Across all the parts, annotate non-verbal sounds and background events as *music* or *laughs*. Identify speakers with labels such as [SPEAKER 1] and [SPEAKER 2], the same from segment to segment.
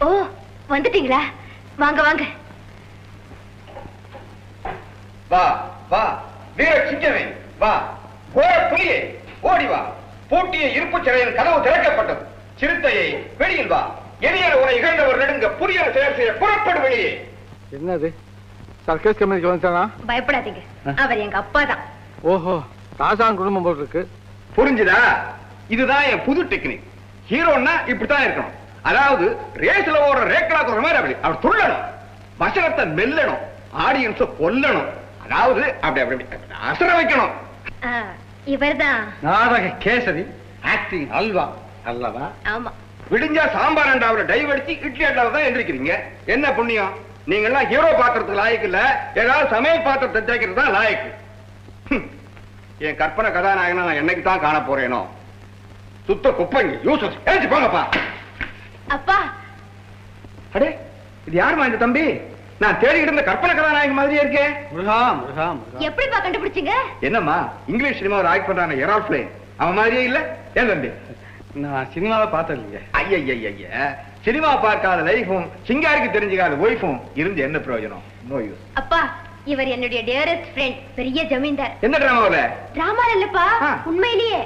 [SPEAKER 1] ஓ வந்துட்டீங்களா? வாங்க வாங்க.
[SPEAKER 2] வா வா. வீர சிங்கமே வா. கோர புலியே ஓடி வா. பூட்டிய இருப்பு சிறையின் கதவு திறக்கப்பட்டது. சிறுத்தையை வெளியில் வா. எளியர் உரை இகழ்ந்தவர் நெடுங்க புதிய செயல் செய்ய வெளியே.
[SPEAKER 3] என்னது? சர்க்கஸ் கம்பெனிக்கு வந்துட்டானா?
[SPEAKER 1] பயப்படாதீங்க. அவர் எங்க அப்பா தான்.
[SPEAKER 3] ஓஹோ தாசான் குடும்பம் போல் இருக்கு.
[SPEAKER 2] புரிஞ்சுதா? இதுதான் என் புது டெக்னிக். ஹீரோன்னா இப்படித்தான் இருக்கணும். அதாவது ரேஸ்ல ஓடுற ரேக்கலா சொல்ற மாதிரி அப்படி. அவர் துள்ளணும். வசனத்தை மெல்லணும். ஆடியன்ஸ கொல்லணும். அதாவது அப்படி அப்படி அசர வைக்கணும்
[SPEAKER 1] இவர்தான்.
[SPEAKER 3] நாடக கேசரி ஆக்டிங் அல்வா அல்லவா?
[SPEAKER 1] ஆமா.
[SPEAKER 2] விடிஞ்சா சாம்பார் அண்டாவில டைவ் அடிச்சு இட்லி அண்டாவில தான் எந்திரிக்கிறீங்க. என்ன புண்ணியம்? நீங்க எல்லாம் ஹீரோ பாத்திரத்துக்கு லாயக்கு இல்ல. ஏதாவது சமையல் பாத்திரத்தை தேய்க்கிறது தான் லாயக்கு. என் கற்பனை கதாநாயகனா நான் என்னைக்கு தான் காண போறேனோ சுத்த குப்பைங்க யூசஸ் எழுந்து போங்கப்பா.
[SPEAKER 1] அப்பா.
[SPEAKER 2] அடே இது யாருமா இந்த தம்பி? நான் தேடிக்கிட்டு இருந்த கற்பனை கதாநாயகன் மாதிரியே இருக்கேன்
[SPEAKER 3] மிருகா மிருகா
[SPEAKER 1] எப்படிப்பா கண்டுபிடிச்சீங்க?
[SPEAKER 2] என்னம்மா இங்கிலீஷ் சினிமாவில் ஆக்ட் பண்றான எரால் பிளேன் அவன் மாதிரியே இல்ல? ஏன் தம்பி?
[SPEAKER 3] நான் சினிமாவை பார்த்தது இல்லையே
[SPEAKER 2] ஐயய்யய்ய சினிமா பார்க்காத லைஃபும் சிங்காரிக்கு தெரிஞ்சுக்காத ஒய்ஃபும் இருந்து என்ன பிரயோஜனம்? நோ யூஸ்
[SPEAKER 1] அப்பா இவர் என்னுடைய டியரஸ்ட் ஃப்ரெண்ட் பெரிய ஜமீன்தார்.
[SPEAKER 2] என்ன டிராமாவில்
[SPEAKER 1] டிராமா இல்லப்பா. உண்மையிலேயே.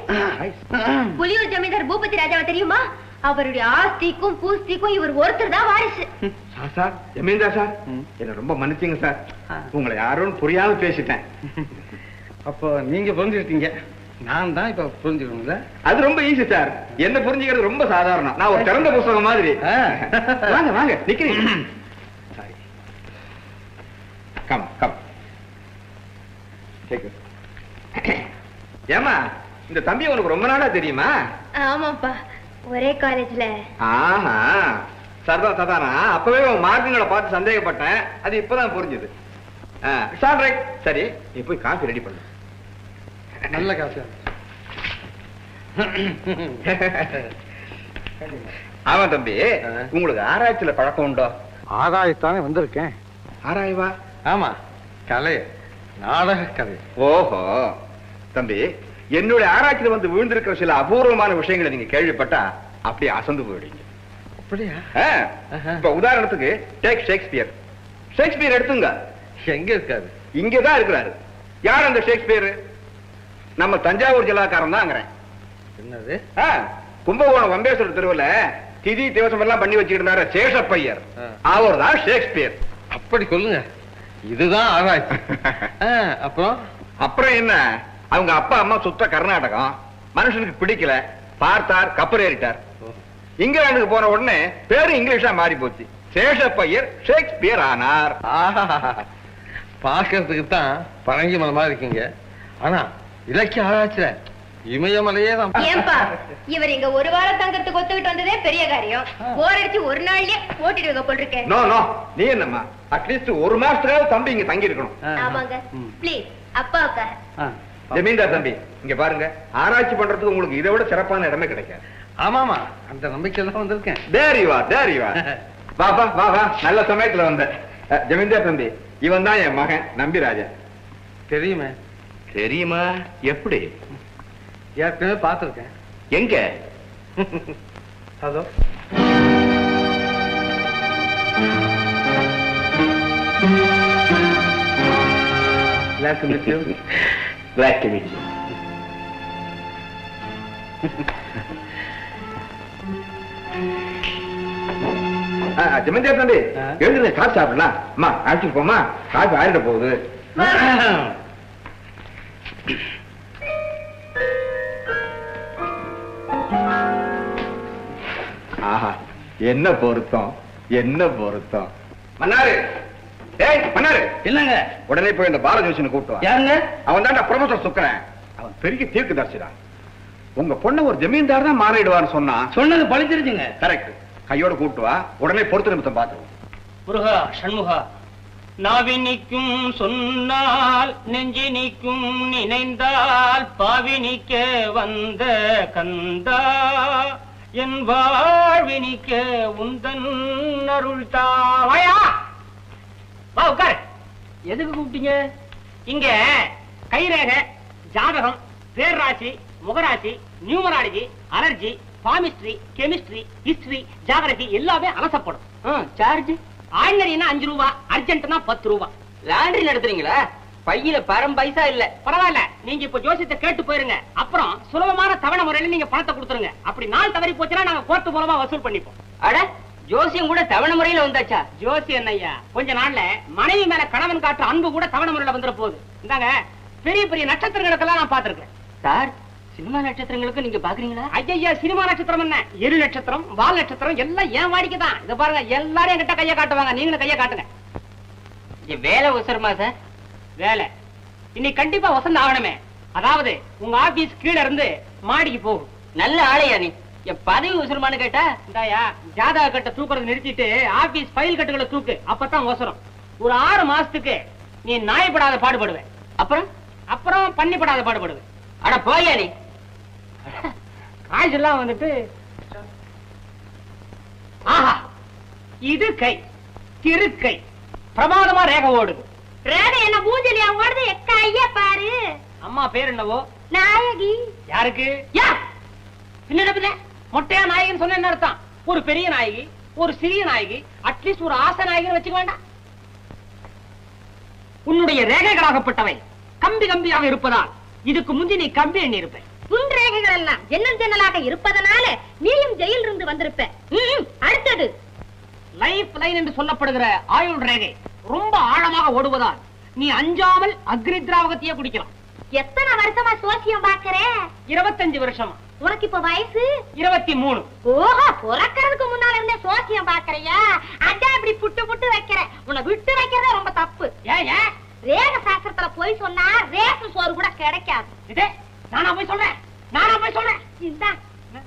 [SPEAKER 1] புலியூர் ஜமீன்தார் பூபதி ராஜாவை தெரியுமா? அவருடைய ஆஸ்திக்கும் பூஸ்திக்கும் இவர் ஒருத்தர் தான் வாரிசு.
[SPEAKER 2] Sir sir zamindar sir. என்ன ரொம்ப மன்னிச்சுங்க சார். உங்களை யாரும் புரியாம பேசிட்டேன்.
[SPEAKER 3] அப்போ நீங்க புரிஞ்சுக்கிட்டீங்க. நான் தான் இப்ப புரிஞ்சுக்கணும்ல?
[SPEAKER 2] அது ரொம்ப ஈஸி சார். என்ன புரிஞ்சுக்கிறது ரொம்ப சாதாரணம். நான் ஒரு திறந்த புஸ்தகம் மாதிரி. வாங்க வாங்க நிக்கிறீங்க. சாரி கம் கம் ஏமா இந்த தம்பி உனக்கு ரொம்ப நாளா தெரியுமா?
[SPEAKER 1] ஆமாப்பா. ஒரே காலேஜ்ல
[SPEAKER 2] ஆஹா சர்தா சதானா அப்பவே உன் மார்க்குங்களை பார்த்து சந்தேகப்பட்டேன். அது இப்பதான் புரிஞ்சுது. சார் ரைட் சரி நீ போய் காஃபி ரெடி பண்ணு.
[SPEAKER 3] நல்ல காசு
[SPEAKER 2] ஆமா தம்பி. உங்களுக்கு ஆராய்ச்சியில பழக்கம் உண்டோ?
[SPEAKER 3] ஆராயத்தானே வந்திருக்கேன்.
[SPEAKER 2] ஆராய்வா?
[SPEAKER 3] ஆமா கலை நாடக கதை
[SPEAKER 2] ஓஹோ. தம்பி என்னுடைய ஆராய்ச்சியில வந்து விழுந்திருக்கிற சில அபூர்வமான விஷயங்களை நீங்க கேள்விப்பட்டா அப்படியே அசந்து போயிடுங்க.
[SPEAKER 3] அப்படியா.
[SPEAKER 2] இப்ப உதாரணத்துக்கு டேக் ஷேக்ஸ்பியர் ஷேக்ஸ்பியர் எடுத்துங்க.
[SPEAKER 3] எங்க இருக்காரு?
[SPEAKER 2] இங்கதான் இருக்கிறாரு. யார் அந்த ஷேக்ஸ்பியர் நம்ம தஞ்சாவூர் ஜில்லாக்காரன் தாங்கிறேன்
[SPEAKER 3] என்னது?
[SPEAKER 2] கும்பகோணம் வம்பேஸ்வரர் தெருவுல திதி திவசம் எல்லாம் பண்ணி வச்சுக்கிட்டு இருந்தாரு சேஷப்பையர். அவர் தான் ஷேக்ஸ்பியர்
[SPEAKER 3] அப்படி சொல்லுங்க. இதுதான் ஆராய்ச்சி. அப்புறம்?
[SPEAKER 2] அப்புறம் என்ன? அவங்க அப்பா அம்மா சுத்த கர்நாடகம். மனுஷனுக்கு பிடிக்கல. பார்த்தார் கப்பல் ஏறிட்டார் இங்கிலாந்துக்கு போன உடனே பேரு இங்கிலீஷா மாறி போச்சு. சேஷப்பையர் ஷேக்ஸ்பியர் ஆனார்.
[SPEAKER 3] ஆஹா, பார்க்கறதுக்கு தான் பரங்கி மலை மாதிரி இருக்கீங்க. ஆனா இலக்கிய ஆராய்ச்சியில இமயமலையே தான்.
[SPEAKER 1] ஏன்பா இவர் இங்க ஒரு வாரம் தங்கறதுக்கு ஒத்துக்கிட்டு வந்ததே பெரிய காரியம். போர் அடிச்சு ஒரு நாள்லயே ஓட்டிடுவீங்க போல் இருக்கேன்
[SPEAKER 2] நோ நோ நீ என்னம்மா? அட்லீஸ்ட் ஒரு மாசத்துக்காவது தம்பி இங்க தங்கி இருக்கணும்
[SPEAKER 1] ஆமாங்க. ப்ளீஸ் அப்பாவுக்காக.
[SPEAKER 2] ஜமீன்தார் தம்பி இங்க பாருங்க. ஆராய்ச்சி பண்றதுக்கு உங்களுக்கு இதை விட சிறப்பான இடமே கிடைக்காது.
[SPEAKER 3] ஆமாமா. அந்த நம்பிக்கையில தான் வந்திருக்கேன்.
[SPEAKER 2] தேரி வா தேரி வா வா வா வா வா நல்ல சமயத்துல வந்த. ஜமீன்தார் தம்பி இவன் தான் என் மகன் நம்பிராஜன்.
[SPEAKER 3] தெரியுமே.
[SPEAKER 2] தெரியுமா? எப்படி?
[SPEAKER 3] ஏற்கனவே பார்த்துருக்கேன்.
[SPEAKER 2] எங்க?
[SPEAKER 3] அதோ Glad to meet you.
[SPEAKER 2] Glad to meet you. தம்பி
[SPEAKER 3] ஆ.
[SPEAKER 2] எழுந்துருங்க காசு சாப்பிடலாம். அம்மா அழைச்சிட்டு போமா காசு ஆயிட போகுது. ஆஹா என்ன பொருத்தம் என்ன பொருத்தம். மன்னாரு. ஏய் மன்னாரு.
[SPEAKER 3] என்னங்க?
[SPEAKER 2] உடனே போய் இந்த பாலஜோஷனை கூப்பிட்டு
[SPEAKER 3] யாருங்க?
[SPEAKER 2] அவன் தான்டா ப்ரொஃபசர் சுக்கரன். அவன் பெரிய தீர்க்கதரிசிடா. உங்க பொண்ணை ஒரு ஜமீன்தார் தான் மாறிடுவான்னு சொன்னா
[SPEAKER 3] சொன்னது பழிச்சிருச்சுங்க.
[SPEAKER 2] கரெக்ட் கையோட கூட்டு வா. உடனே பொறுத்து நிமித்தம் பார்த்து
[SPEAKER 4] முருகா சண்முகா நாவினிக்கும் சொன்னால் நெஞ்சினிக்கும் நினைந்தால் பாவினிக்க வந்த கந்தா என் வாழ்வினிக்க உந்தன் அருள் தாவாயா வா உட்கார். எதுக்கு கூப்பிட்டீங்க? இங்க கைரேக ஜாதகம் பேர்ராசி முகராசி numerology allergy palmistry chemistry history geography எல்லாமே அலசப்படும். சார்ஜ் ஆர்டினரினா அஞ்சு ரூபா அர்ஜென்ட்னா பத்து ரூபா.
[SPEAKER 5] லாண்டரி நடத்துறீங்களா? பையில பரம் பைசா இல்ல.
[SPEAKER 4] பரவாயில்ல நீங்க இப்ப ஜோசியத்தை கேட்டு போயிருங்க. அப்புறம் சுலபமான தவணை முறையில நீங்க பணத்தை கொடுத்துருங்க. அப்படி நாள் தவறி போச்சுன்னா நாங்க கோர்ட்டு மூலமா வசூல் பண்ணிப்போம்.
[SPEAKER 5] அட ஜோசியம் கூட தவணை முறையில வந்தாச்சா?
[SPEAKER 4] ஜோசியம் ஐயா கொஞ்ச நாள்ல மனைவி மேல கணவன் காட்டுற அன்பு கூட தவணை முறையில வந்துட போகுது. இந்தாங்க பெரிய பெரிய நட்சத்திரங்களுக்கெல்லாம் நான் பாத்திருக்கேன்
[SPEAKER 5] சார் சினிமா நட்சத்திரங்களுக்கு நீங்க பாக்குறீங்களா?
[SPEAKER 4] ஐயா சினிமா நட்சத்திரம் என்ன? எரு நட்சத்திரம் வால் நட்சத்திரம் எல்லாம் ஏன் வாடிக்கை தான். இத பாருங்க எல்லாரும் என்கிட்ட கைய காட்டுவாங்க. நீங்களும் கைய காட்டுங்க.
[SPEAKER 5] இது வேலை உசரமா சார்
[SPEAKER 4] வேலை. இன்னைக்கு கண்டிப்பா வசந்த ஆகணுமே. அதாவது உங்க ஆபீஸ் கீழ இருந்து மாடிக்கு போகும்.
[SPEAKER 5] நல்ல ஆளையா நீ? என் பதவி உசரமானு கேட்டா?
[SPEAKER 4] இந்தாயா ஜாதக கட்ட தூக்குறது நிறுத்திட்டு ஆபீஸ் ஃபைல் கட்டுகளை தூக்கு. அப்பதான் அவசரம் ஒரு ஆறு மாசத்துக்கு நீ நாயப்படாத பாடுபடுவ
[SPEAKER 5] அப்புறம்?
[SPEAKER 4] அப்புறம் பண்ணிப்படாத பாடுபடுவ
[SPEAKER 5] அட போயா நீ?
[SPEAKER 4] காய்ச்சல்லாம் வந்துட்டு. ஆஹா இது கை திருக்கை பிரமாதமா ரேகை ஓடுது.
[SPEAKER 6] ரேகை என்ன மூஞ்சலியா ஓடுது? எக்க ஐயா பாரு.
[SPEAKER 4] அம்மா பேர் என்னவோ?
[SPEAKER 6] நாயகி.
[SPEAKER 4] யாருக்கு? யா! பின்ன. மொட்டையா நாயகன் சொன்ன என்ன அர்த்தம்? ஒரு பெரிய நாயகி ஒரு சிறிய நாயகி அட்லீஸ்ட் ஒரு ஆசை நாயகன் வச்சுக்க வேண்டாம். உன்னுடைய ரேகைகளாகப்பட்டவை கம்பி கம்பியாக இருப்பதால் இதுக்கு முந்தி நீ கம்பி எண்ணி இருப்ப
[SPEAKER 6] உன் ரேகைகள் எல்லாம் ஜன்னல் ஜன்னலாக இருப்பதனால நீயும் ஜெயில் இருந்து வந்திருப்ப. அடுத்தது.
[SPEAKER 4] லைஃப் லைன் என்று சொல்லப்படுகிற ஆயுள் ரேகை ரொம்ப ஆழமாக ஓடுவதால் நீ அஞ்சாமல் அக்னி திராவகத்தையே குடிக்கலாம்.
[SPEAKER 6] எத்தனை வருஷமா சோசியம் பாக்குற
[SPEAKER 4] இருபத்தஞ்சு வருஷமா.
[SPEAKER 6] உனக்கு இப்ப வயசு?
[SPEAKER 4] இருபத்தி மூணு
[SPEAKER 6] ஓஹோ பிறக்கிறதுக்கு முன்னால இருந்தே சோசியம் பாக்குறியா அதான் இப்படி புட்டு புட்டு வைக்கிற. உன்னை விட்டு வைக்கிறதே ரொம்ப தப்பு.
[SPEAKER 4] ஏன்
[SPEAKER 6] ரேக சாஸ்திரத்துல போய் சொன்னா ரேஷன் சோறு கூட கிடைக்காது.
[SPEAKER 4] இதே நானா போய் சொல்றேன்? நானா போய் சொல்றேன்
[SPEAKER 6] இந்தா.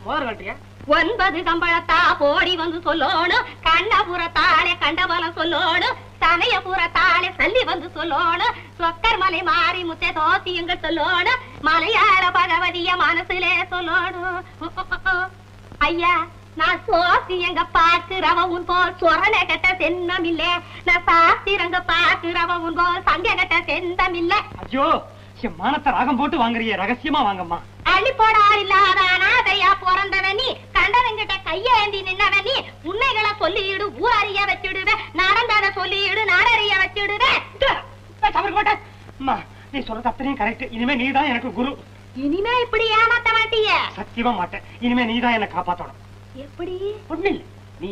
[SPEAKER 4] முதல் கட்டியா?
[SPEAKER 6] ஒன்பது கம்பளத்தா போடி வந்து சொல்லணும். கண்ணபுரத்தாளே கண்டபலம் சொல்லணும். சமயபுரத்தாளே சல்லி வந்து சொல்லணும். சொக்கர் மலை மாறி முத்தே தோசியங்க சொல்லணும். மலையாள பகவதிய மனசுலே சொல்லணும். ஐயா நான் சோசியங்க பாக்குறவ உன் போல் சொரண கட்ட சென்னம் இல்ல நான் சாஸ்திரங்க பாக்குறவ உன் போல் சங்க கட்ட செந்தம் இல்ல
[SPEAKER 4] ஐயோ மானத்தை ராகம் போட்டு வாங்குறிய ரகசியமா வாங்கம்மா.
[SPEAKER 6] அள்ளி போட ஆள் இல்லாத அனாதையா பிறந்தவன் நீ. கண்டவங்கிட்ட கையேந்தி நின்னவன் நீ. உண்மைகளை சொல்லிடு ஊரறிய வச்சிடுவ. நடந்தத சொல்லிடு நாடறிய வச்சிடுவ.
[SPEAKER 4] தவறு போட்டேன் அம்மா நீ சொல்றது அத்தனையும் கரெக்ட் இனிமே நீதான் எனக்கு குரு.
[SPEAKER 6] இனிமே இப்படி ஏமாத்த மாட்டிய?
[SPEAKER 4] சத்தியமா மாட்டேன். இனிமே நீதான் என்ன காப்பாத்தணும்.
[SPEAKER 6] எப்படி?
[SPEAKER 4] ஒண்ணு இல்ல நீ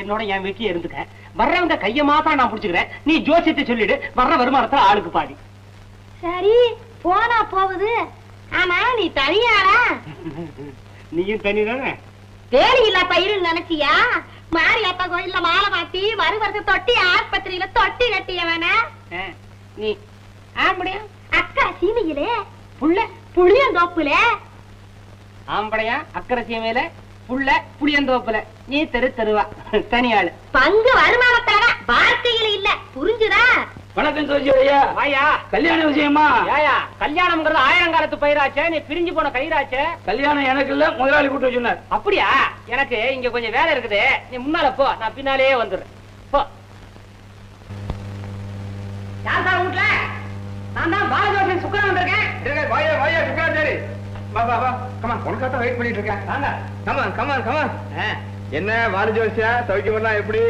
[SPEAKER 4] என்னோட என் வீட்லயே இருந்துக்க. வர்றவங்க கைய மாத்திரம் நான் புடிச்சுக்கிறேன். நீ ஜோசியத்தை சொல்லிடு. வர்ற வருமானத்துல ஆளுக்கு பாடி
[SPEAKER 6] சரி போனா போகுது. ஆமா நீ தனியாளா
[SPEAKER 4] நீயும் தனிதானே?
[SPEAKER 6] வேலி இல்ல பயிரு நினைச்சியா? மாரியப்பா கோயில்ல மாலை மாட்டி வருவரத்து தொட்டி ஆஸ்பத்திரியில தொட்டி கட்டியவன.
[SPEAKER 4] நீ ஆம்படையா?
[SPEAKER 6] அக்கா சீமையிலே
[SPEAKER 4] புள்ள
[SPEAKER 6] புளியந்தோப்புல.
[SPEAKER 4] ஆம்படையா அக்கறை சீமையில புள்ள புளியந்தோப்புல. நீ தெரு தெருவா தனியாளு.
[SPEAKER 6] பங்கு வருமானத்தான வாழ்க்கையில இல்ல புரிஞ்சுதா?
[SPEAKER 5] வணக்கம் சோசியா
[SPEAKER 4] வாயா
[SPEAKER 5] கல்யாண விஷயமா?
[SPEAKER 4] ஏயா கல்யாணம்ங்கிறது ஆயிரம் காலத்து பயிராச்சே நீ பிரிஞ்சு போன கயிறாச்சே.
[SPEAKER 5] கல்யாணம் எனக்கு இல்ல முதலாளி கூட்டு சொன்னார்.
[SPEAKER 4] அப்படியா? எனக்கு இங்க கொஞ்சம் வேலை இருக்குது. நீ முன்னால போ நான் பின்னாலேயே வந்துடுறேன். போ. யார் சார் வீட்ல? நான் தான் பாலஜோசன் சுக்கரன் வந்திருக்கேன்.
[SPEAKER 2] இருங்க, வாயா வாயா சுக்கராச்சாரி வா வா வா. கமான் உனக்காக வெயிட் பண்ணிட்டு இருக்கேன்.
[SPEAKER 4] வாங்க.
[SPEAKER 2] கமான் கமான் கமான் என்ன வாலி ஜோசியா சௌக்கியமெல்லாம் எப்படி?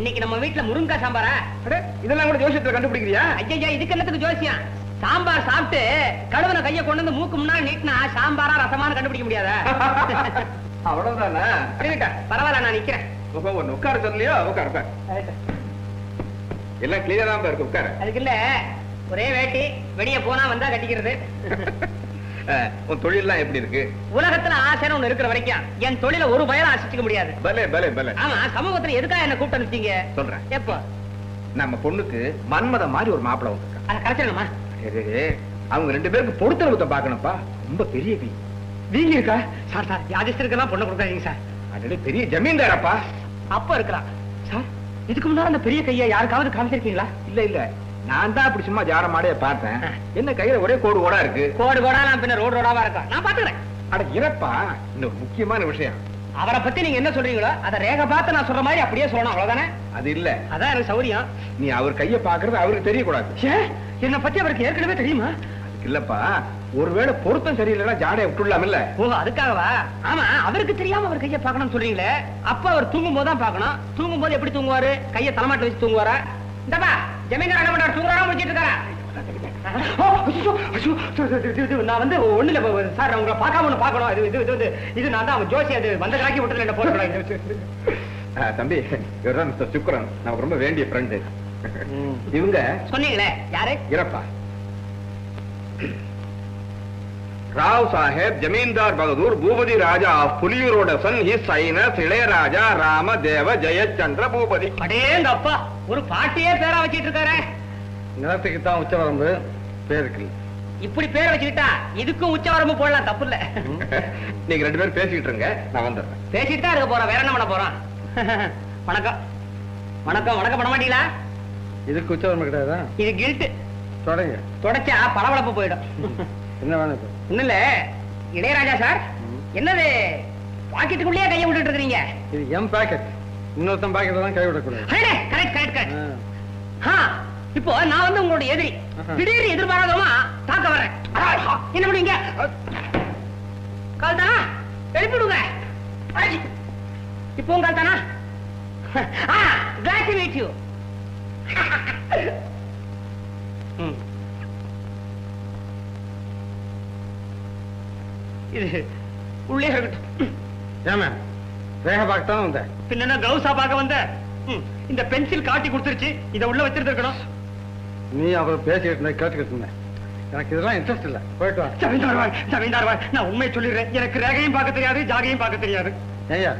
[SPEAKER 4] இன்னைக்கு நம்ம வீட்டுல முருங்கக்காய் சாம்பாரா?
[SPEAKER 2] இதெல்லாம் கூட ஜோசியத்துல கண்டுபிடிக்கிறியா?
[SPEAKER 4] ஐயா இதுக்கு என்னத்துக்கு ஜோசியம்? சாம்பார் சாப்பிட்டு கழுவுன கைய கொண்டு வந்து மூக்கு முன்னாடி நீட்டினா சாம்பாரா ரசமானு கண்டுபிடிக்க முடியாதா? *laughs*
[SPEAKER 2] அவ்வளவுதானே?
[SPEAKER 4] பரவாயில்ல நான் நிக்கிறேன்.
[SPEAKER 2] உட்கார், சொல்லலையோ? உட்கார் எல்லாம் கிளியரா இருக்கு உட்கார.
[SPEAKER 4] அதுக்கு இல்ல ஒரே வேட்டி வெளிய போனா வந்தா கட்டிக்கிறது. *laughs*
[SPEAKER 2] உன் தொழில்லாம் எப்படி இருக்கு?
[SPEAKER 4] உலகத்துல ஆசைன்னு ஒண்ணு இருக்கிற வரைக்கும் என் தொழில ஒரு பயல ஆசிச்சுக்க முடியாது.
[SPEAKER 2] பலே பலே பலே.
[SPEAKER 4] ஆமா சமூகத்துல எதுக்காக என்ன கூப்பிட்டு அனுப்பிச்சீங்க?
[SPEAKER 2] சொல்றேன்.
[SPEAKER 4] எப்போ?
[SPEAKER 2] நம்ம பொண்ணுக்கு மன்மத மாதிரி ஒரு மாப்பிளை வந்திருக்கான். சரி, அவங்க ரெண்டு பேருக்கு பொடுத்தரவத்தை பார்க்கணும்ப்பா. ரொம்ப பெரிய வீ வீங்க இருக்கா?
[SPEAKER 4] சார் சார் யாதிஸ்தருக்கெல்லாம் பொண்ணு கொடுக்காதீங்க சார்.
[SPEAKER 2] அடடே பெரிய ஜமீன்தாரப்பா.
[SPEAKER 4] அப்ப இருக்கலாம் சார் இதுக்கு முன்னால அந்த பெரிய கையை யாருக்காவது காமிச்சிருக்கீங்களா?
[SPEAKER 2] இல்ல இல்ல. நான் தான் அப்படி சும்மா ஜாட மாடைய பார்த்தேன். என்ன கையில ஒரே கோடு கோடா இருக்கு?
[SPEAKER 4] கோடு கோடா நான் பின்ன ரோடு ரோடாவா இருக்கா? நான் பாத்துக்கிறேன்
[SPEAKER 2] அட இறப்பா இன்னொரு முக்கியமான விஷயம்.
[SPEAKER 4] அவரை பத்தி நீங்க என்ன சொல்றீங்களோ அத ரேக பார்த்து நான் சொல்ற மாதிரி அப்படியே சொல்லணும் அவ்வளவுதானே?
[SPEAKER 2] அது இல்ல.
[SPEAKER 4] அதான் எனக்கு சௌரியம்.
[SPEAKER 2] நீ அவர் கைய பாக்குறது அவருக்கு தெரியக்கூடாது.
[SPEAKER 4] என்ன பத்தி அவருக்கு ஏற்கனவே தெரியுமா?
[SPEAKER 2] இல்லப்பா ஒருவேளை பொருத்தம் சரியில்லைன்னா ஜாடையை விட்டுடலாமில்ல
[SPEAKER 4] ஓ அதுக்காகவா? ஆமா அவருக்கு தெரியாம அவர் கைய பார்க்கணும்னு சொல்றீங்களே. அப்ப அவர் தூங்கும் போது தான் பார்க்கணும். தூங்கும் போது எப்படி தூங்குவாரு? கைய தலைமாட்டு வச்சு தூங்குவாரா? இந்தப்பா ஜமீன்தார் என்ன பண்றாரு தூங்குறாரா முடிச்சிட்டு இருக்காரா? நான் வந்து ஒண்ணு இல்ல சார் உங்களை பார்க்காம ஒண்ணு பார்க்கணும். இது இது வந்து இது நான் தான் ஜோசி அது வந்த கிராக்கி விட்டுல என்ன போட்டு
[SPEAKER 2] ஆ, தம்பி இவர்தான் மிஸ்டர் நமக்கு ரொம்ப வேண்டிய ஃப்ரெண்டு இவங்க
[SPEAKER 4] சொன்னீங்களே யாரு?
[SPEAKER 2] இறப்பா. ராவ் சாஹேப் ஜமீன்தார் Bahadur Bhupathi Raja of புலியூரோட son his highness Ilayaraja Rama Deva Jayachandra Bhupathi.
[SPEAKER 4] அடேங்க அப்பா ஒரு பாட்டியே பேரா வச்சிட்டு இருக்காரு
[SPEAKER 3] நிலத்துக்கு தான் உச்சவரம்பு பேருக்கு.
[SPEAKER 4] இப்படி பேரை வச்சுக்கிட்டா இதுக்கும் உச்சவரம்பு போடலாம் தப்பு இல்ல *laughs*
[SPEAKER 2] நீங்க ரெண்டு பேரும் பேசிக்கிட்டு இருங்க நான் வந்துடுறேன்.
[SPEAKER 4] பேசிட்டு தான் இருக்க போறோம் வேற என்ன பண்ண போறோம்? *laughs* வணக்கம். வணக்கம் வணக்கம் பண்ண மாட்டீங்களா?
[SPEAKER 3] இதுக்கு உச்சவரம்பு கிடையாதா?
[SPEAKER 4] இது கில்ட்
[SPEAKER 3] தொடங்க.
[SPEAKER 4] தொடச்சா பளபளப்பு போயிடும்.
[SPEAKER 3] என்ன வேணும்
[SPEAKER 4] ஒண்ணும் இல்ல இளையராஜா சார் என்னது? பாக்கெட்டுக்குள்ளேயே கையை விட்டுட்டு இருக்கீங்க
[SPEAKER 3] இது எம் பாக்கெட் இன்னொருத்தன் பாக்கெட் தான் கை விடக்கூடாது.
[SPEAKER 4] கரெக்ட் கரெக்ட் கரெக்ட் இப்போ நான் வந்து உங்களோட எதிரி.
[SPEAKER 3] ஆஹா.
[SPEAKER 4] திடீர்னு எதிர்பாராதமா தாக்க வரேன் என்ன பண்ணுவீங்க கால் தானா எழுப்பிடுங்க. இப்போ உங்க கால் தானா ஆ glad to meet you. *laughs* ம். இது உள்ளே இருக்கட்டும்.
[SPEAKER 3] ஏமே வேக பார்க்க தான் வந்தேன்
[SPEAKER 4] பின்ன கவுசா பார்க்க வந்த? இந்த பென்சில் காட்டி கொடுத்துருச்சு. இத உள்ள வச்சிருந்திருக்கணும்.
[SPEAKER 3] நீ அப்புறம் பேசிக்கிட்டு கேட்டுக்கிட்டு இருந்தேன் எனக்கு இதெல்லாம் இன்ட்ரெஸ்ட் இல்லை. போயிட்டு வா.
[SPEAKER 4] ஜமீன்தார்வான் ஜமீன்தார்வான் நான் உண்மையை சொல்லிடுறேன். எனக்கு ரேகையும் பார்க்க தெரியாது ஜாகையும் பார்க்க தெரியாது.
[SPEAKER 3] ஐயா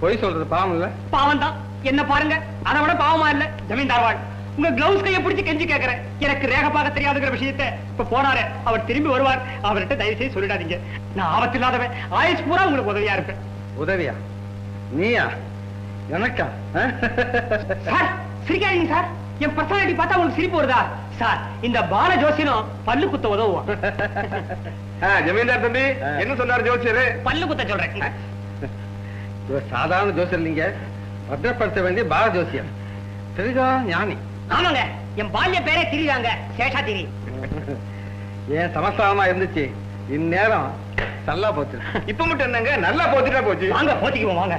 [SPEAKER 3] பொய் சொல்றது பாவம் இல்ல?
[SPEAKER 4] பாவம் தான் என்ன பாருங்க? அதை விட பாவமா இல்ல. ஜமீன்தார்வான் உங்க கிளவுஸ் கையை பிடிச்சு கெஞ்சி கேக்குறேன். எனக்கு ரேகை பார்க்க தெரியாதுங்கிற விஷயத்தை இப்ப போனாரு. அவர் திரும்பி வருவார். அவர்கிட்ட தயவு செய்து சொல்லிடாதீங்க. நான் ஆபத்தில்லாதவன். ஆயுஷ் பூரா உங்களுக்கு உதவியா இருப்பேன்.
[SPEAKER 3] உதவியா? நீயா? எனக்கா?
[SPEAKER 4] சார் சிரிக்காதீங்க சார். என் பர்சனாலிட்டி பார்த்தா உங்களுக்கு சிரிப்பு வருதா? சார் இந்த பால ஜோசியம் பல்லு குத்த உதவும்
[SPEAKER 2] ஆ, ஜமீன்தார் தம்பி. என்ன சொன்னார் ஜோசியரு?
[SPEAKER 4] பல்லு குத்த சொல்றேன்.
[SPEAKER 3] சாதாரண ஜோசியர் இல்லைங்க. பத்திரப்படுத்த வேண்டிய பால ஜோசியர். தெரிஞ்சா ஞானி?
[SPEAKER 4] ஆமாங்க என் பால்ய பேரே திரிதாங்க சேஷாதிரி
[SPEAKER 3] ஏன் சமஸ்தானமா இருந்துச்சு. இந்நேரம் நல்லா போச்சு.
[SPEAKER 2] இப்ப மட்டும் என்னங்க? நல்லா போச்சுட்டா போச்சு.
[SPEAKER 4] வாங்க போத்திக்குவோம் வாங்க.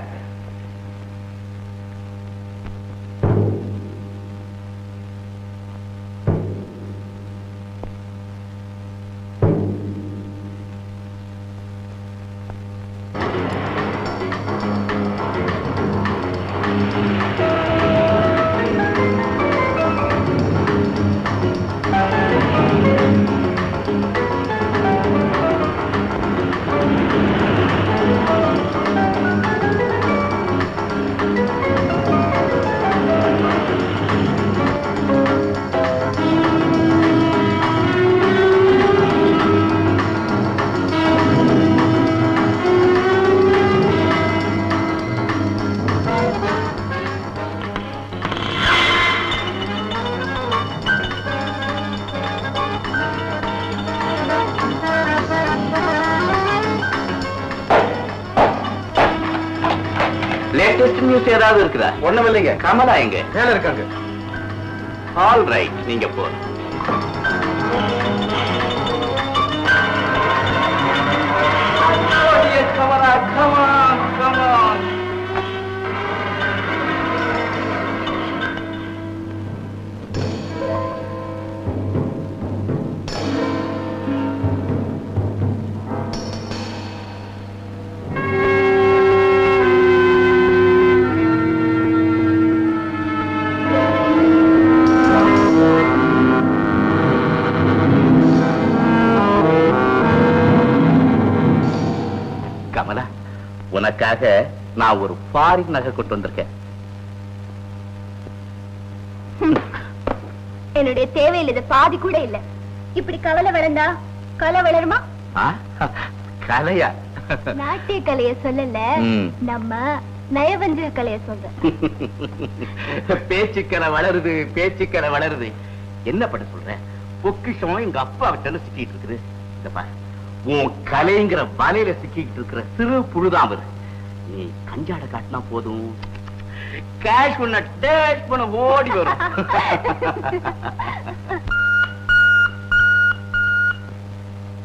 [SPEAKER 7] கமலா எங்க?
[SPEAKER 2] மேல இருக்காங்க.
[SPEAKER 7] ஆல் ரைட் நீங்க போ உனக்காக நான் ஒரு ஃபாரின் நகை கொண்டு வந்திருக்கேன்.
[SPEAKER 1] என்னுடைய தேவையில் இது பாதி கூட இல்ல. இப்படி கவலை வளர்ந்தா கலை வளருமா?
[SPEAKER 7] கலையா?
[SPEAKER 1] நாட்டிய கலைய சொல்லல. நம்ம நயவஞ்சக கலைய சொல்றேன்
[SPEAKER 7] பேச்சுக்கலை வளருது பேச்சுக்கலை வளருது. என்ன பண்ண சொல்ற? பொக்கிஷம் எங்க அப்பா விட்டால சிக்கிட்டு இருக்குது. இந்த பாரு. உன் கலைங்கிற வலையில சிக்கிட்டு இருக்கிற சிறு புழுதான் வருது நீ கஞ்சாட காட்டினா போதும். கேஷ் பண்ண டேஷ் பண்ண ஓடி வரும்.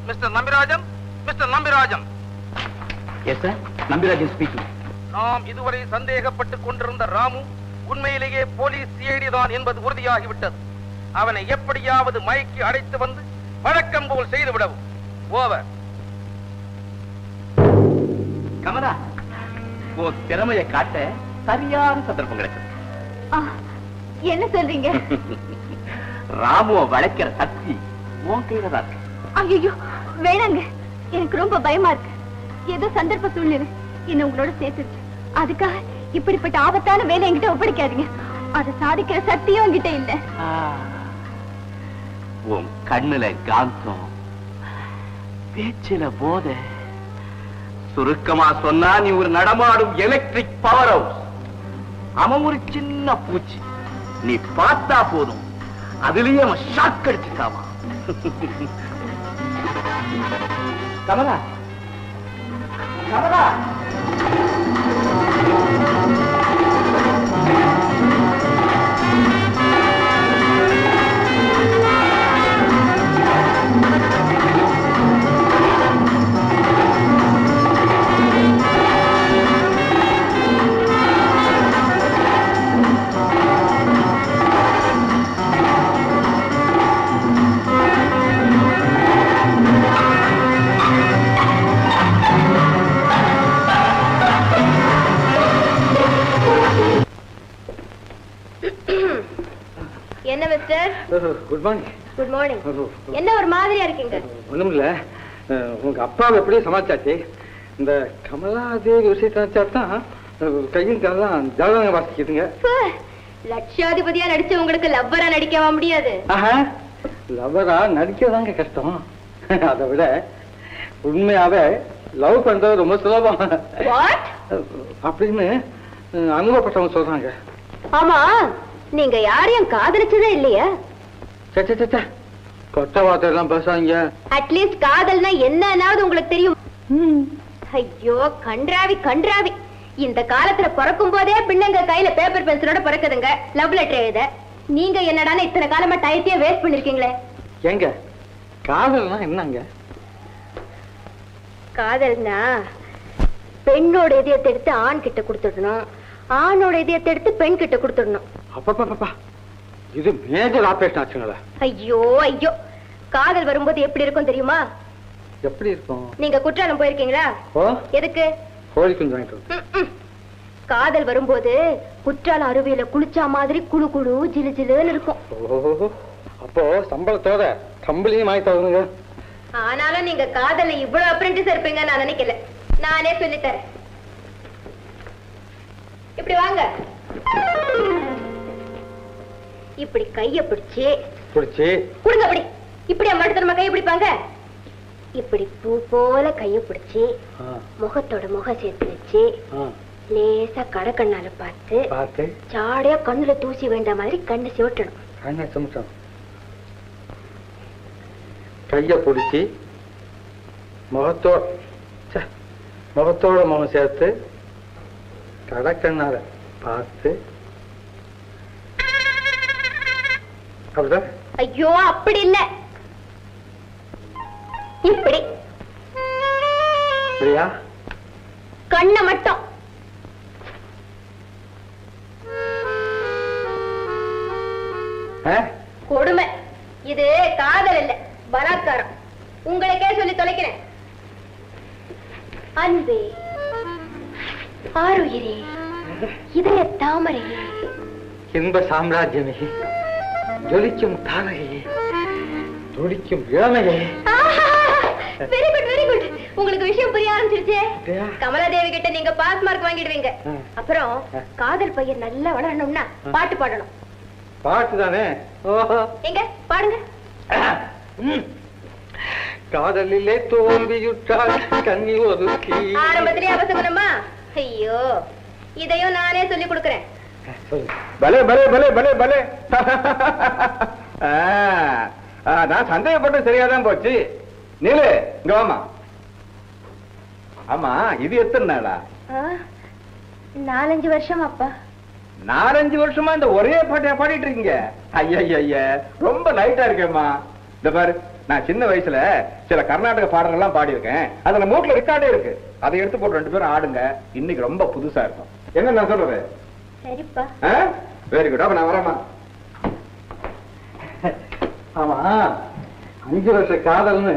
[SPEAKER 3] Mister Nambirajan mister Nambirajan.
[SPEAKER 7] Yes sir Nambirajan speaking
[SPEAKER 3] நாம் இதுவரை சந்தேகப்பட்டுக் கொண்டிருந்த ராமு உண்மையிலேயே போலீஸ் சிஐடி தான் என்பது உறுதியாகிவிட்டது. அவனை எப்படியாவது மயக்கி அடைத்து வந்து வழக்கம் போல் செய்து விடவும் ஓவர்.
[SPEAKER 7] கமலா. உன் திறமையை காட்ட சரியான சந்தர்ப்பம் கிடைச்சது.
[SPEAKER 1] ஆ, என்ன சொல்றீங்க? *laughs*
[SPEAKER 7] ராமுவ வளைக்கிற சக்தி உன் கையில தான் இருக்கு.
[SPEAKER 1] ஐயோ வேணாங்க. எனக்கு ரொம்ப பயமா இருக்கு. ஏதோ சந்தர்ப்ப சூழ்நிலை என்ன உங்களோட சேர்த்துச்சு அதுக்காக இப்படிப்பட்ட ஆபத்தான வேலை என்கிட்ட ஒப்படைக்காதீங்க. அதை சாதிக்கிற சக்தியும் என்கிட்ட இல்ல.
[SPEAKER 7] உன் கண்ணுல காந்தம் பேச்சில போத சுருக்கமா சொன்னா நீ ஒரு நடமாடும் எலக்ட்ரிக் பவர் ஹவுஸ் அவன் ஒரு சின்ன பூச்சி. நீ பார்த்தா போதும். அதுலயே அவன் shock அடிச்சுட்டாமா. Kamala. Kamala.
[SPEAKER 3] Good morning
[SPEAKER 1] good morning என்ன ஒரு மாதிரியா இருக்கீங்க?
[SPEAKER 3] ஒண்ணும் இல்ல உங்க அப்பாவை எப்படியே சமாளிச்சாச்சு. இந்த கமலாதேவி விஷயத்தை தான் கையும் காலம் ஜாதகம் வாசிக்குதுங்க.
[SPEAKER 1] ஃபு, லட்சாதிபதியா நடிச்ச உங்களுக்கு லவ்வரா நடிக்கவா முடியாது?
[SPEAKER 3] லவ்வரா நடிக்கிறதாங்க கஷ்டம். அதை விட உண்மையாவே லவ் பண்றது ரொம்ப சுலபம். அப்படின்னு அனுபவப்பட்டவங்க சொல்றாங்க.
[SPEAKER 1] ஆமா நீங்க யாரையும் காதலிச்சதே இல்லையா.
[SPEAKER 3] கொட்ட வார்த்தை எல்லாம் பேசாங்க
[SPEAKER 1] அட்லீஸ்ட் காதல்னா என்னன்னாவது உங்களுக்கு தெரியும். ஐயோ கன்றாவி கன்றாவி. இந்த காலத்துல பிறக்கும் போதே பிள்ளைங்க கையில பேப்பர் பென்சிலோட பிறக்குதுங்க. லவ் லெட்டர் எழுத. நீங்க என்னடான்னு இத்தனை காலமா டயத்தையே வேஸ்ட் பண்ணிருக்கீங்களே.
[SPEAKER 3] ஏங்க காதல்னா என்னங்க?
[SPEAKER 1] காதல்னா பெண்ணோட இதயத்தை எடுத்து ஆண் கிட்ட கொடுத்துடணும். ஆணோட இதயத்தை எடுத்து பெண் கிட்ட கொடுத்துடணும்.
[SPEAKER 3] அப்பப்பா இது மேஜர் ஆபரேஷன் ஆச்சுங்களா?
[SPEAKER 1] ஐயோ ஐயோ. காதல் வரும்போது எப்படி இருக்கும் தெரியுமா?
[SPEAKER 3] எப்படி இருக்கும்?
[SPEAKER 1] நீங்க குற்றாலம் போயிருக்கீங்களா? எதுக்கு?
[SPEAKER 3] கோழி.
[SPEAKER 1] காதல் வரும்போது குற்றால அருவியில குளிச்சா மாதிரி குளு குளு ஜிலு ஜிலுன்னு இருக்கும்.
[SPEAKER 3] அப்போ சம்பளத்தோட கம்பளியும் வாங்கி தரணுங்க.
[SPEAKER 1] ஆனாலும் நீங்க காதல்ல இவ்வளவு அப்ரெண்டிஸ் இருப்பீங்க நான் நினைக்கல. நானே சொல்லித் தரேன். இப்படி வாங்க. இப்படி கைய பிடிச்சு.
[SPEAKER 3] பிடிச்சி.
[SPEAKER 1] கொடுங்க அப்படி. இப்படி மடுத்தனமா கைய பிடிப்பாங்க. இப்படி பூ போல கைய பிடிச்சு முகத்தோட முகம் சேர்த்து வச்சு லேசா கடக்கண்ணால பார்த்து
[SPEAKER 3] பார்த்து.
[SPEAKER 1] சாடையா கண்ணுல தூசி வேண்ட மாதிரி கண்ணு சிவட்டணும்.
[SPEAKER 3] கண்ணை சுமிட்டோம் கைய பிடிச்சி முகத்தோ ச்சே, முகத்தோட முகம் சேர்த்து கடக்கண்ணால பார்த்து அப்படிதான்
[SPEAKER 1] ஐயோ அப்படி இல்ல. இப்படி. கண்ணை மட்டும்? கொடுமை. இது காதல் இல்ல பலாத்காரம். உங்களுக்கே சொல்லி தொலைக்கிறேன். அன்பே ஆருயிரே இதய தாமரையே.
[SPEAKER 3] இன்ப சாம்ராஜ்யமே. ஜொலிக்கும் தாரகையே துடிக்கும் இளமையே
[SPEAKER 1] வெரி குட் வெரி குட் உங்களுக்கு விஷயம் புரிய ஆரம்பிச்சிருச்சே.
[SPEAKER 3] அப்படியா?
[SPEAKER 1] கமலாதேவி கிட்ட நீங்க பாஸ் மார்க் வாங்கிடுவீங்க. அப்புறம். காதல் பையன் நல்லா வளரணும்னா. பாட்டு பாடணும்.
[SPEAKER 3] பாட்டு தானே?
[SPEAKER 1] எங்க? பாடுங்க.
[SPEAKER 3] காதலிலே தோல்வியுற்றால் கண்ணி ஒதுக்கி
[SPEAKER 1] ஆரம்பத்திலே அவசகுணமா ஐயோ. இதையும் நானே சொல்லி கொடுக்கறேன்.
[SPEAKER 2] பலே பலே பலே பலே பலே. ஆ, ஆ, நான் சந்தேகப்பட்டு சரியாதான் போச்சு. நீலு இங்க வாமா ஆமா இது எத்தனை நாளா?
[SPEAKER 1] நாலஞ்சு வருஷம் அப்பா.
[SPEAKER 2] நாலஞ்சு வருஷமா இந்த ஒரே பாட்டியா பாடிட்டு இருக்கீங்க. ஐயா ரொம்ப லைட்டா இருக்கேம்மா. இந்த பாரு நான் சின்ன வயசுல சில கர்நாடக பாடல்கள்லாம் பாடியிருக்கேன். அதுல மூட்ல ரெக்கார்டே இருக்கு. அதை எடுத்து போட்டு ரெண்டு பேரும் ஆடுங்க. இன்னைக்கு ரொம்ப புதுசா இருக்கும். என்ன நான் சொல்றது?
[SPEAKER 1] சரிப்பா.
[SPEAKER 2] வெரி குட் அப்ப நான் வரேம்மா.
[SPEAKER 3] ஆமா. அஞ்சு வருஷ காதல்னு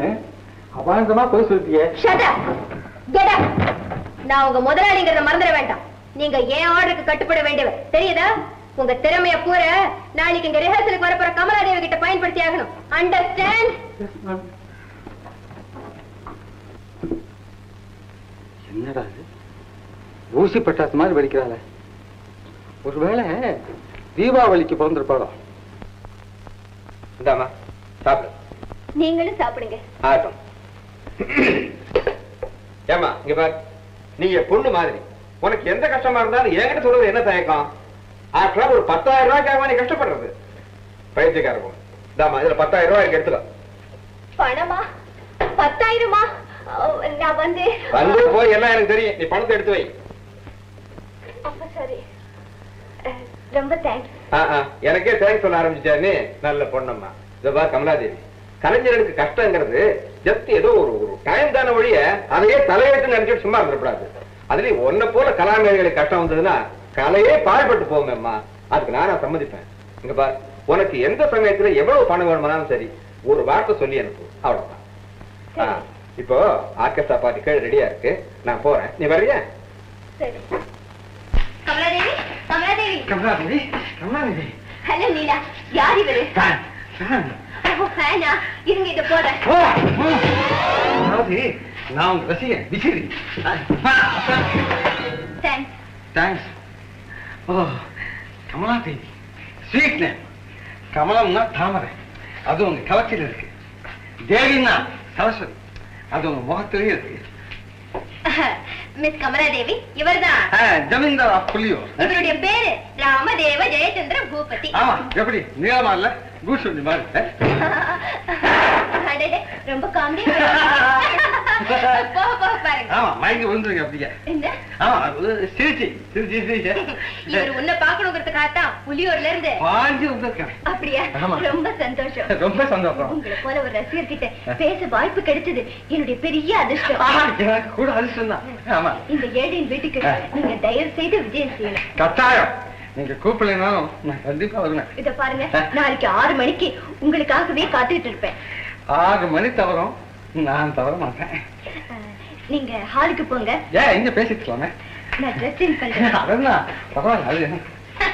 [SPEAKER 3] அபாந்தமா போய் சொல்லிட்டியே.
[SPEAKER 1] நான் உங்க முதலாளிங்கிறத மறந்துட வேண்டாம். நீங்க ஏன் ஆர்டருக்கு கட்டுப்பட வேண்டியவர்? தெரியுதா? உங்க திறமைய பூர நாளைக்கு இங்க ரிஹர்சலுக்கு வரப்போற கமலாதேவி கிட்ட பயன்படுத்தி ஆகணும். அண்டர்ஸ்டாண்ட்
[SPEAKER 3] என்னடா ஊசி பட்டாசு மாதிரி வெடிக்கிறாளே. ஒருவேளை தீபாவளிக்கு பிறந்திருப்பாளோ?
[SPEAKER 2] இந்தாமா சாப்பிடு.
[SPEAKER 1] நீங்களும் சாப்பிடுங்க.
[SPEAKER 2] ஆகட்டும் ஏமா இங்க பாரு. நீங்க பொண்ணு மாதிரி. உனக்கு எந்த கஷ்டமா இருந்தாலும் என்கிட்ட சொல்றது என்ன தயக்கம்? ஆக்சுவலா ஒரு பத்தாயிரம் ரூபாய்க்காக நீ கஷ்டப்படுறது. பயிற்சிக்கார பொண்ணு இந்தாமா இதுல பத்தாயிரம் ரூபாய் எனக்கு எடுத்துக்கோ.
[SPEAKER 1] பணமா? பத்தாயிரமா? நான் வந்து
[SPEAKER 2] வந்து போய் எல்லாம் எனக்கு தெரியும். நீ பணத்தை எடுத்து வை
[SPEAKER 1] அப்ப சரி அஹ், ரொம்ப தேங்க்ஸ்
[SPEAKER 2] எனக்கே தேங்க்ஸ் சொல்ல ஆரம்பிச்சிட்டானே நல்ல பொண்ணம்மா. இதை கமலாதேவி. கலைஞர்களுக்கு கஷ்டங்கிறது ஜஸ்ட் ஏதோ ஒரு ஒரு டைம் தானே ஒழிய அதையே தலையெழுத்து நினைச்சிட்டு சும்மா இருந்துடக்கூடாது. அதுலயும் ஒன்ன போல கலாமேரிகளுக்கு கஷ்டம் வந்ததுன்னா கலையே பாழ்பட்டு போகுமேம்மா. அதுக்கு நானா சம்மதிப்பேன். இங்க பார் உனக்கு எந்த சமயத்துல எவ்வளவு பணம் வேணுமானாலும் சரி ஒரு வார்த்தை சொல்லி அனுப்பு. அவ்வளவுதான். இப்போ ஆர்கெஸ்ட்ரா பார்ட்டி கீழே ரெடியா இருக்கு. நான் போறேன். நீ வர்றியா?
[SPEAKER 1] சரி. கமலாதேவி கமலாதேவி.
[SPEAKER 3] கமலாதேவி கமலாதேவி.
[SPEAKER 1] ஹலோ நீலா யார் இவரு?
[SPEAKER 3] Fan, fan.
[SPEAKER 1] ஓ, ஃபேனா இருங்க இத போறேன்
[SPEAKER 3] ஓ, ஓ. அதாவது நான் உங்க ரசிகன் விசிறி
[SPEAKER 1] thanks
[SPEAKER 3] thanks oh Kamaladevi. Sweet name கமலம்னா தாமரை. அது உங்க கலத்தில் இருக்கு. தேவின்னா சரஸ்வதி. அது உங்க முகத்திலேயே இருக்கு.
[SPEAKER 1] மிஸ் கமலாதேவி இவர்தான்.
[SPEAKER 3] ஜமீன்தார் ஆஃப் புலியூர்.
[SPEAKER 1] இவருடைய பேரு ராமதேவ ஜெயச்சந்திர பூபதி.
[SPEAKER 3] ஆமா எப்படி? நீளமா இல்ல? பூசுண்டி மாதிரி *laughs*
[SPEAKER 1] ரொம்ப *laughs* பாருங்க.
[SPEAKER 3] ஆமா மயங்கி விழுந்துருங்க அப்படியே.
[SPEAKER 1] என்ன?
[SPEAKER 3] ஆமா அது சிரிச்சி சிரிச்சி சிரிச்சி.
[SPEAKER 1] இவர் உன்னை பாக்கணுங்கிறதுக்காகத்தான் புலியூர்ல இருந்து
[SPEAKER 3] பாஞ்சு வந்திருக்கேன்
[SPEAKER 1] அப்படியா?
[SPEAKER 3] ஆமா.
[SPEAKER 1] ரொம்ப சந்தோஷம்.
[SPEAKER 3] ரொம்ப சந்தோஷம்.
[SPEAKER 1] உங்களை போல ஒரு ரசிகர் கிட்ட பேச வாய்ப்பு கிடைச்சது என்னுடைய பெரிய அதிர்ஷ்டம்.
[SPEAKER 3] கூட அதிர்ஷ்டம் தான். ஆமா.
[SPEAKER 1] இந்த ஏழையின் வீட்டுக்கு. நீங்க தயவு செய்து விஜயம் செய்யணும்.
[SPEAKER 3] கட்டாயம். நீங்க கூப்பிடலைனாலும் நான் கண்டிப்பா வருவேன்.
[SPEAKER 1] இத பாருங்க நாளைக்கு ஆறு மணிக்கு உங்களுக்காகவே காத்துட்டு இருப்பேன்.
[SPEAKER 3] ஆறு மணி தவறும் நான் தவற மாட்டேன்.
[SPEAKER 1] நீங்க ஹாலுக்கு போங்க.
[SPEAKER 3] ஏன் இங்க பேசிக்கலாமே.
[SPEAKER 1] நான் ட்ரெஸ் சேஞ்ச் பண்றேன்.
[SPEAKER 3] பரவாயில்ல அது.